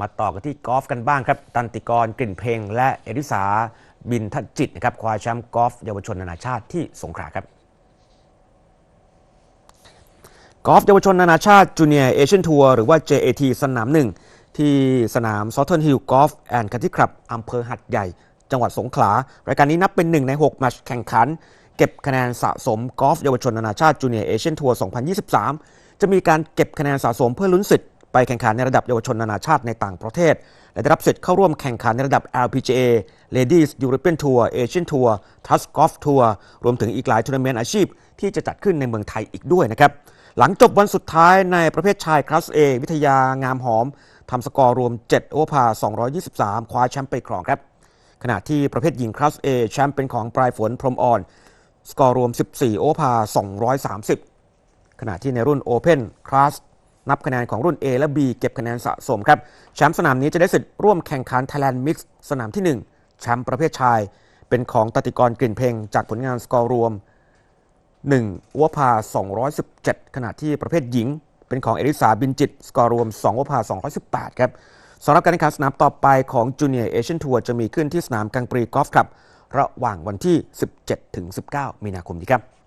มาต่อกันที่กอล์ฟกันบ้างครับ ตันติกรกลิ่นเพลง และเอริสาบินทัจิตนะครับคว้าแชมป์กอล์ฟเยาวชนนานาชาติที่สงขลาครับกอล์ฟเยาวชนนานาชาติจูเนียร์เอเชียนทัวร์หรือว่า JAT สนามหนึ่งที่สนาม Southern Hill Golf and Country Club อำเภอหัดใหญ่ จังหวัดสงขลา รายการนี้นับเป็นหนึ่งใน 6 แมตช์แข่งขัน เก็บคะแนนสะสมกอล์ฟเยาวชนนานาชาติจูเนียร์เอเชียนทัวร์2023 จะมีการเก็บคะแนนสะสมเพื่อลุ้นสิทธิ์ ไปแข่งขันในระดับเยาวชนนานาชาติในต่างประเทศ และได้รับสิทธิ์เข้าร่วมแข่งขันในระดับ LPGA Ladies European Tour Asian Tour Trust Golf Tour รวมถึงอีกหลายทัวร์นาเมนต์อาชีพ ที่จะจัดขึ้นในเมืองไทยอีกด้วยนะครับหลังจบวันสุดท้ายในประเภทชายคลาส A วิทยางามหอมทำสกอร์รวม 7 โอเวอร์พา223 คว้าแชมป์ไปครองครับ ขณะที่ประเภทหญิงคลาส A แชมป์เป็นของปลายฝนพรมอ่อน สกอร์รวม 14 โอเวอร์พา230 ขณะที่ในรุ่น Open Class นับคะแนนของรุ่น A และ B เก็บคะแนนสะสมครับแชมป์สนามนี้จะได้สิทธิ์ร่วมแข่งขัน Thailand Mix สนามที่ 1 แชมป์ประเภทชาย เป็นของตติกรกลิ่นเพลง จากผลงานสกอร์รวม 1วัวพา 217 ขณะที่ประเภทหญิง เป็นของเอริสาบินจิต สกอร์รวม 2วัวพา 218 ครับสำหรับการแข่งขันสนามต่อไปของจูเนียร์เอเชียนทัวร์จะมีขึ้นที่สนามกังปรีกอล์ฟคลับระหว่างวันที่ 17-19 มีนาคมนี้ครับ